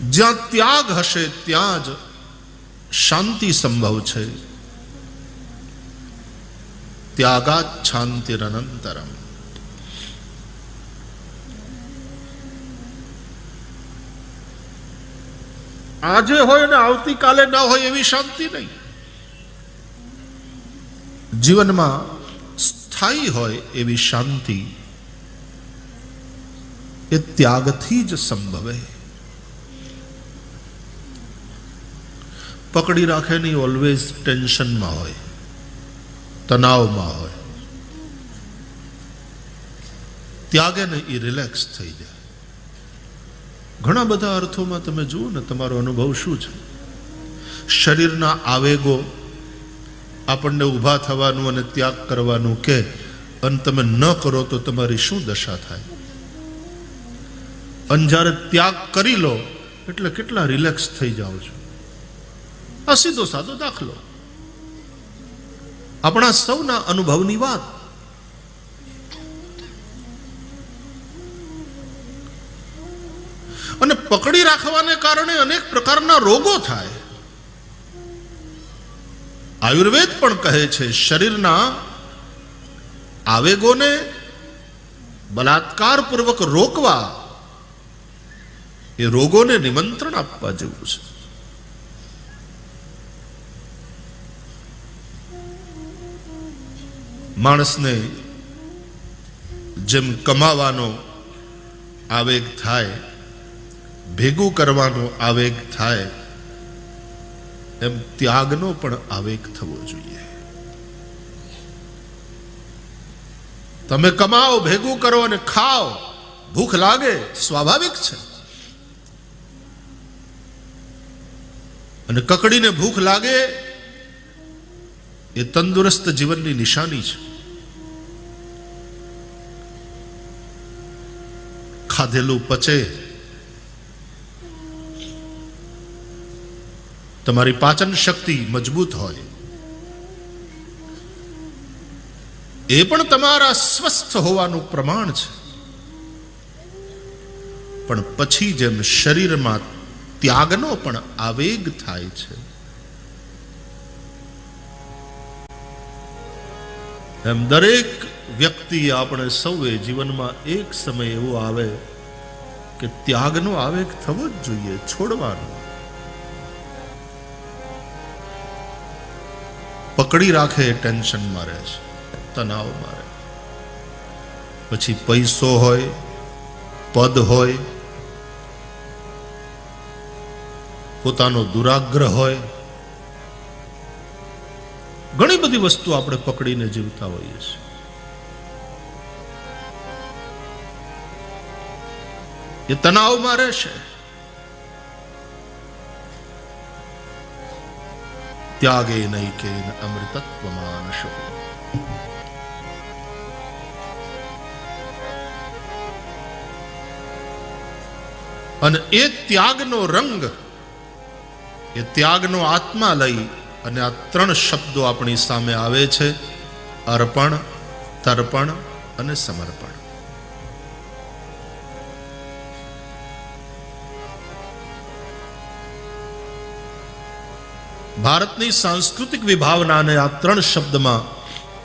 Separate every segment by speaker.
Speaker 1: જ્યાં ત્યાગ હશે ત્યાં જ શાંતિ સંભવ છે. ત્યાગાત શાંતિરનંતરમ આજે હોય ને આવતીકાલે ન હોય એવી શાંતિ નહીં. જીવનમાં સ્થાયી હોય એવી શાંતિ એ ત્યાગથી જ સંભવે. પકડી રાખે નહીં ઓલવેઝ ટેન્શનમાં હોય, તણાવમાં હોય. ત્યાગે ને એ રિલેક્સ થઈ જાય. ઘણા બધા અર્થોમાં તમે જુઓ ને, તમારો અનુભવ શું છે? શરીરના આવેગો આપણને ઊભા થવાનું અને ત્યાગ કરવાનું કે, અને તમે ન કરો તો તમારી શું દશા થાય? અને જ્યારે ત્યાગ કરી લો, એટલે કેટલા રિલેક્સ થઈ જાઓ છો? આ સીધો સાદો દાખલો. આપણા સૌના અનુભવની વાત. અને પકડી રાખવાને કારણે અનેક પ્રકારના રોગો થાય. આયુર્વેદ પણ કહે છે, શરીરના આવેગોને બલાત્કારપૂર્વક રોકવા એ રોગોને નિમંત્રણ આપવા જેવું છે. માણસને જેમ કમાવાનો આવેગ થાય, ભેગું કરવાનો આવેગ થાય, એમ ત્યાગનો પણ આવેગ થવો જોઈએ. તમે કમાઓ, ભેગું કરો અને ખાઓ, ભૂખ લાગે, સ્વાભાવિક છે. અને કકડીને ભૂખ લાગે, એ તંદુરસ્ત જીવનની નિશાની છે. ખાધેલું પચે. તમારી પાચન શક્તિ મજબૂત હોય. એ પણ તમારા સ્વસ્થ હોવાનું પ્રમાણ છે. પણ પછી જેમ શરીરમાં ત્યાગનો પણ આવેગ થાય છે. એમ દરેક વ્યક્તિ આપણે સૌએ જીવનમાં એક સમય એવો આવે કે ત્યાગનો આવેગ થવો જ જોઈએ, છોડવાનો. પકડી રાખે એ ટેન્શનમાં રહે છે તણાવ મારે પછી પૈસો હોય, પદ હોય, પોતાનો દુરાગ્રહ હોય ઘણી બધી વસ્તુ આપણે પકડીને જીવતા હોઈએ છીએ. એ તણાવમાં રહેશે. ત્યાગે નૈકે અમૃતત્વ માનશો અને એ ત્યાગનો રંગ, એ ત્યાગનો આત્મા લઈ અને આ ત્રણ શબ્દો આપણી સામે આવે છે. અર્પણ, તર્પણ અને સમર્પણ. ભારતની સાંસ્કૃતિક વિભાવનાને આ ત્રણ શબ્દમાં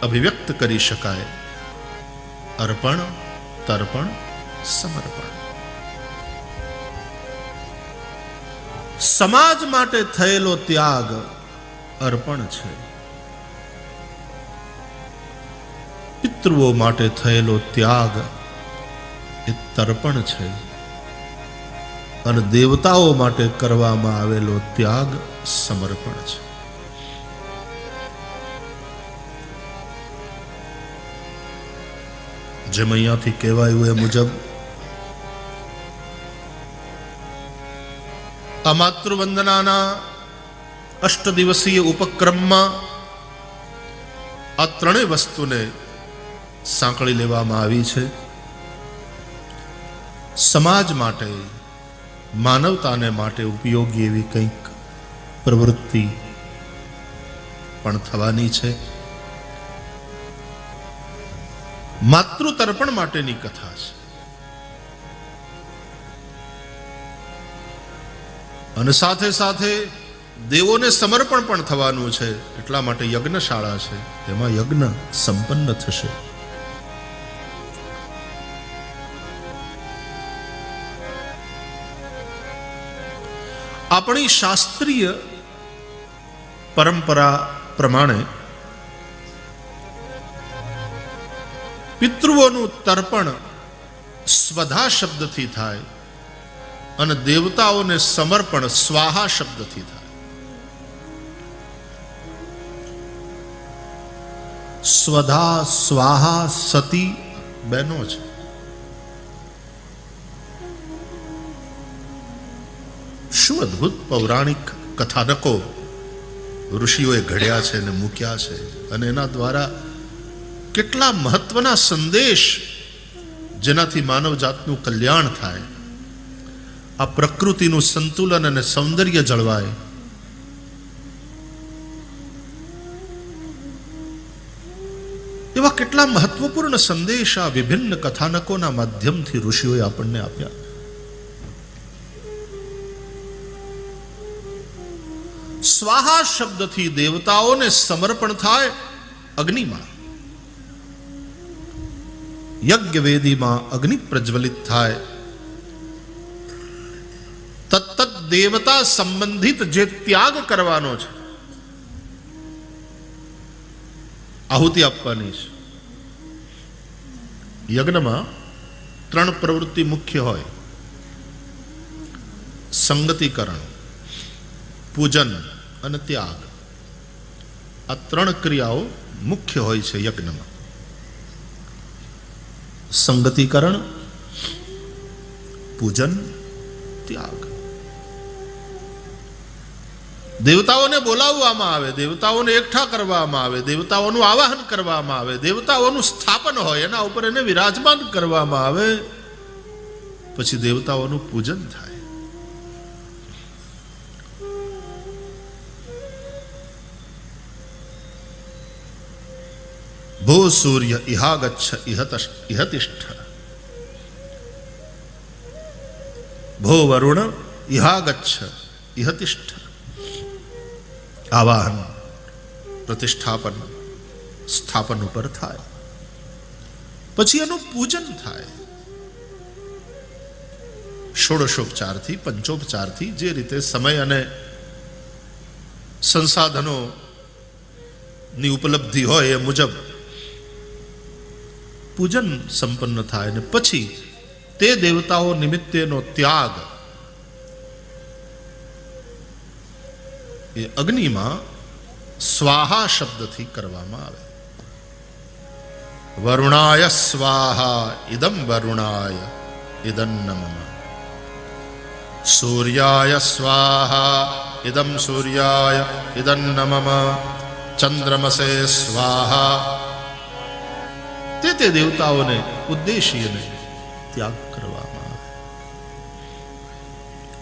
Speaker 1: અભિવ્યક્ત કરી શકાય. અર્પણ, તર્પણ, સમર્પણ. સમાજ માટે થયેલો ત્યાગ અર્પણ છે. પિતૃઓ માટે થયેલો ત્યાગ એ તર્પણ છે. અને દેવતાઓ માટે કરવામાં આવેલો ત્યાગ સમર્પણ છે. જેમ અહીંયાથી કહેવાયું એ મુજબ, આ માતૃવંદનાના અષ્ટ દિવસીય ઉપક્રમમાં આ ત્રણેય વસ્તુને સાંકળી લેવામાં આવી છે. સમાજ માટે, માનવતાને માટે ઉપયોગી એવી કંઈક પ્રવૃત્તિ પણ થવાની છે. માતૃતર્પણ માટેની કથા છે. અને સાથે સાથે દેવોને સમર્પણ પણ થવાનું છે. એટલા માટે યજ્ઞશાળા છે. તેમાં યજ્ઞ સંપન્ન થશે. આપણી શાસ્ત્રીય પરંપરા પ્રમાણે પિતૃઓનું તર્પણ સ્વધા શબ્દથી થાય અને દેવતાઓને સમર્પણ સ્વાહા શબ્દથી થાય. સ્વધા સ્વાહા સતી બહેનો છે. શું અદ્ભુત પૌરાણિક કથાનકો ઋષિઓએ ઘડ્યા છે અને મૂક્યા છે અને એના દ્વારા કેટલા મહત્વના સંદેશ જેનાથી માનવ જાતનું કલ્યાણ થાય, આ પ્રકૃતિનું સંતુલન અને સૌંદર્ય જળવાય કેટલા મહત્વપૂર્ણ સંદેશ આ વિભિન્ન કથાનકોના માધ્યમથી ઋષિઓએ આપણને આપ્યા? સ્વાહા શબ્દથી દેવતાઓને સમર્પણ થાય અગ્નિમાં. યજ્ઞ વેદીમાં અગ્નિ પ્રજ્વલિત થાય. તત્ત દેવતા સંબંધિત જે ત્યાગ કરવાનો છે. આહુતિ આપવાની છે. યજ્ઞમાં ત્રણ પ્રવૃત્તિ મુખ્ય હોય. સંગતિકરણ, પૂજન અને ત્યાગ. આ ત્રણ ક્રિયાઓ મુખ્ય હોય છે યજ્ઞમાં. સંગતિકરણ, પૂજન, ત્યાગ. દેવતાઓને બોલાવવામાં આવે, દેવતાઓને એકઠા કરવામાં આવે, દેવતાઓનું આવાહન કરવામાં આવે, દેવતાઓનું સ્થાપન હોય, એના ઉપર એને વિરાજમાન કરવામાં આવે, પછી દેવતાઓનું પૂજન થાય. ભો સૂર્ય ઇહાગચ્છ ઇહતિષ્ઠ. ભો વરુણ ઇહાગચ્છ ઇહતિષ્ઠ. આવાહન, પ્રતિષ્ઠાપન, સ્થાપન ઉપર થાય. પછી એનું પૂજન થાય. ષોડશોપચારથી, પંચોપચારથી જે રીતે સમય અને સંસાધનો ની ઉપલબ્ધિ હોય એ મુજબ પૂજન સંપન્ન થાય ને પછી તે દેવતાઓ નિમિત્તેનો ત્યાગ એ અગ્નિમાં સ્વાહા શબ્દથી કરવામાં આવે. વરુણાય સ્વાહા ઇદમ વરુણાય ઇદમ નમઃ. સૂર્યાય સ્વાહા ઇદમ સૂર્યાય ઇદમ નમઃ. ચંદ્રમસે સ્વાહા. તે તે દેવતાઓને ઉદ્દેશીને ત્યાગ કરવામાં આવે.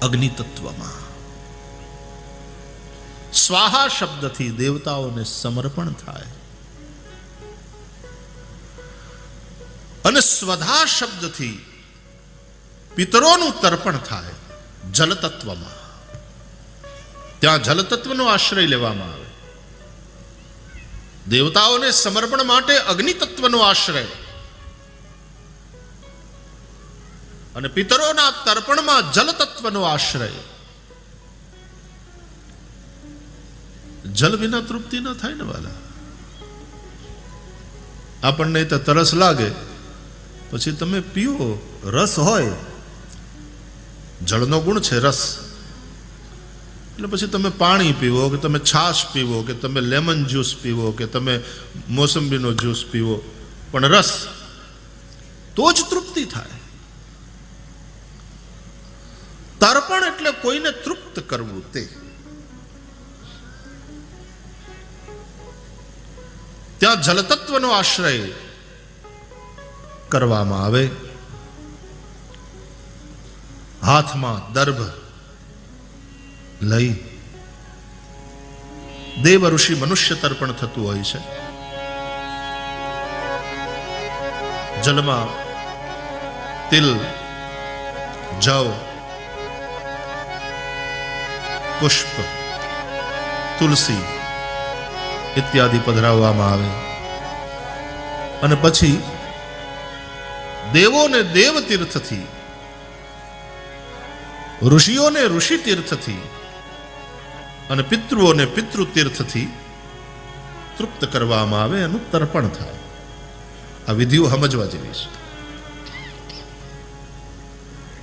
Speaker 1: અગ્નિ તત્વમાં સ્વાહા શબ્દથી દેવતાઓને સમર્પણ થાય. અને સ્વધા શબ્દથી પિતરોનું તર્પણ થાય જલતત્વમાં. ત્યાં જલતત્વનો આશ્રય લેવામાં આવે. દેવતાઓને સમર્પણ માટે અગ્નિ તત્વનો આશ્રય. અને પિતરોના તર્પણમાં જલ તત્વનો આશ્રય. જલ વિના તૃપ્તિ ન થાય ને વાલા? આપણને તો તરસ લાગે. પછી તમે પીવો રસ હોય. જળનો ગુણ છે રસ. એટલે પછી તમે પાણી પીવો કે તમે છાશ પીવો કે તમે લેમન જ્યુસ પીવો કે તમે મોસંબીનો જ્યુસ પીવો, પણ રસ, તો જ તૃપ્તિ થાય. તર્પણ એટલે કોઈને તૃપ્ત કરવું તે. ત્યાં જલતત્વનો આશ્રય કરવામાં આવે. હાથમાં દર્ભ લઈ દેવ ઋષિ મનુષ્ય તર્પણ થતું હોય છે. જલમાં તિલ, જવ, પુષ્પ, તુલસી ઇત્યાદિ પધરાવવામાં આવે. અને પછી દેવોને દેવ તીર્થથી ઋષિઓને ઋષિ તીર્થથી અને પિતૃઓને પિતૃ તીર્થથી તૃપ્ત કરવામાં આવે એનું તર્પણ થાય. આ વિધિઓ સમજવા જેવી છે.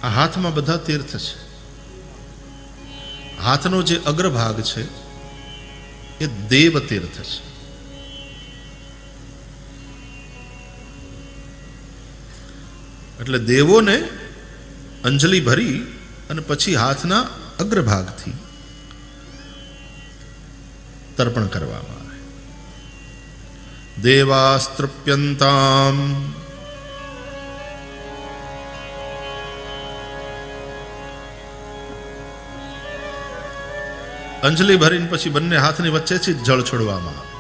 Speaker 1: આ હાથમાં બધા તીર્થ છે. હાથનો જે અગ્રભાગ છે એ દેવ તીર્થ છે. એટલે દેવોને અંજલિ ભરી અને પછી હાથના અગ્રભાગથી તર્પણ કરવામાં આવે. દેવાસ્તૃપ્યંતામ અંજલિ ભરીને પછી બંને હાથની વચ્ચેથી જળ છોડવામાં.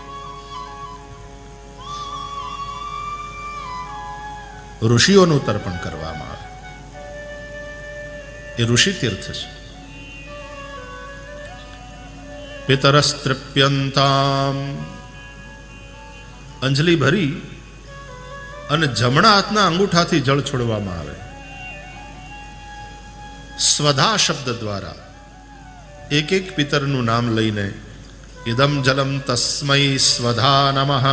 Speaker 1: આવે ઋષિઓનું તર્પણ કરવામાં આવે. એ ઋષિ તીર્થ છે. પિતરસ્તૃપ્યંતામ. અંજલિ ભરી અને જમણા હાથના અંગૂઠાથી જળ છોડવામાં આવે. સ્વધા શબ્દ દ્વારા એક એક પિતરનું નામ લઈને, ઇદમ જલમ તસ્મૈ સ્વધા નમઃ,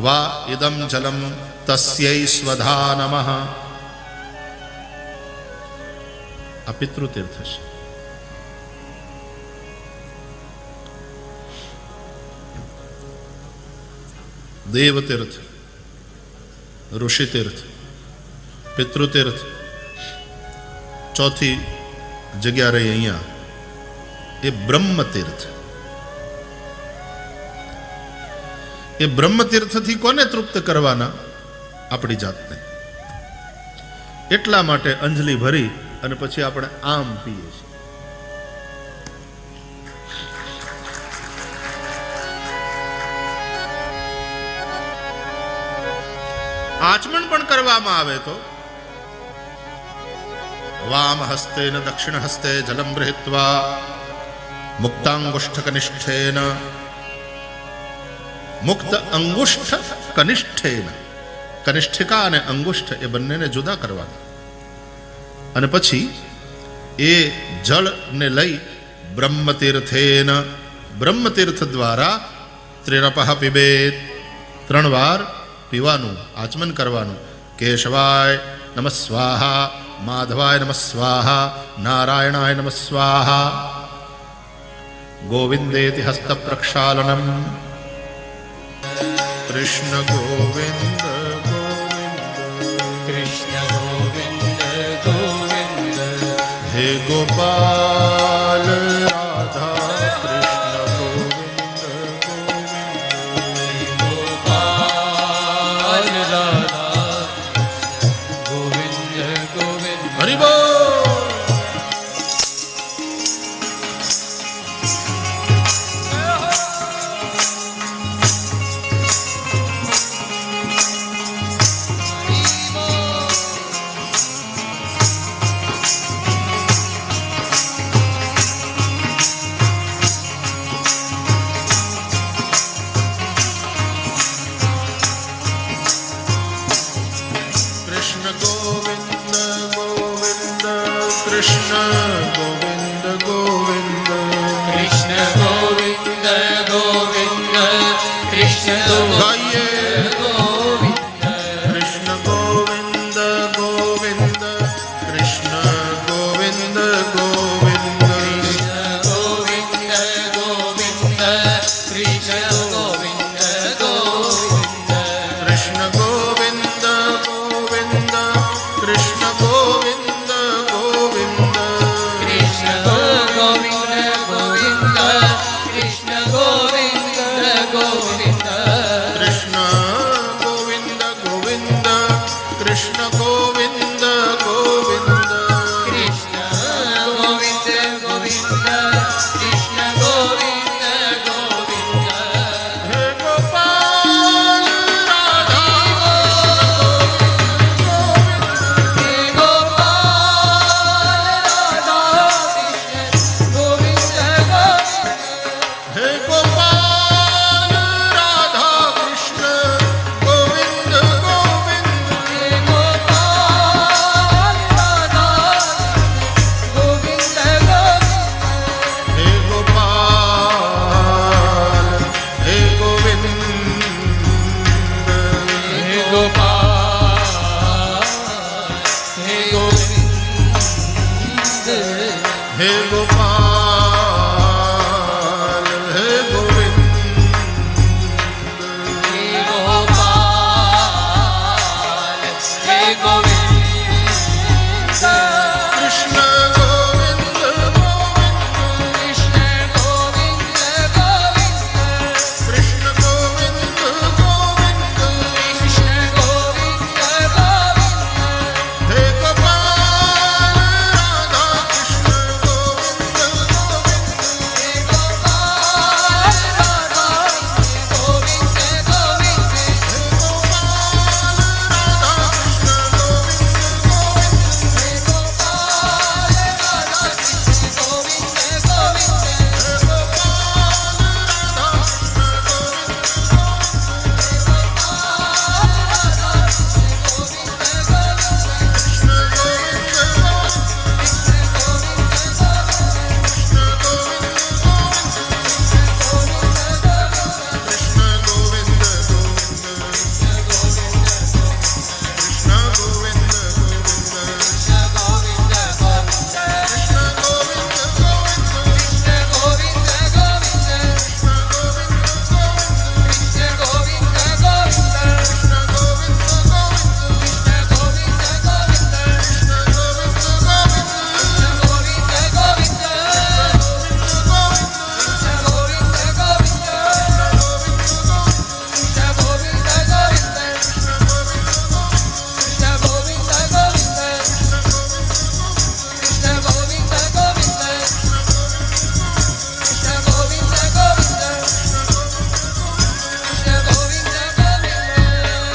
Speaker 1: વા ઇદમ જલમ તસ્યૈ સ્વધા નમઃ. આ પિતૃતીર્થ છે. દેવતીર્થ, ઋષિતીર્થ, પિતૃતીર્થ, ચોથી જગ્યા રહી અહીંયા. એ બ્રહ્મતીર્થ. એ બ્રહ્મતીર્થથી કોને તૃપ્ત કરવાના? આપણી જાતને. એટલા માટે અંજલિ ભરી અને પછી આપણે આમ પીએ છીએ. આચમન પણ કરવામાં આવે તો? વામ હસ્તે ન દક્ષિણ હસ્તે જલમ ગૃહિત્વા મુક્તાંગુષ્ઠ કનિષ્ઠેન મુક્ત અંગુષ્ઠ કનિષ્ઠેન કનિષ્ઠિકા અને અંગુષ્ઠ એ બંનેને જુદા કરવાના અને પછી એ જળને લઈ બ્રહ્મતીર્થેન બ્રહ્મતીર્થ દ્વારા ત્રિરપહ પીબેત ત્રણ વાર પીવાનું આચમન કરવાનું કેશવાય નમ સ્વાહા માધવાય નમ સ્વાહા નારાયણાય નમ સ્વાહા ગોવિંદેતિ હસ્ત कृष्णगोविन्द કૃષ્ણ ગોવિંદ हे
Speaker 2: કૃષ્ણ
Speaker 1: Krishna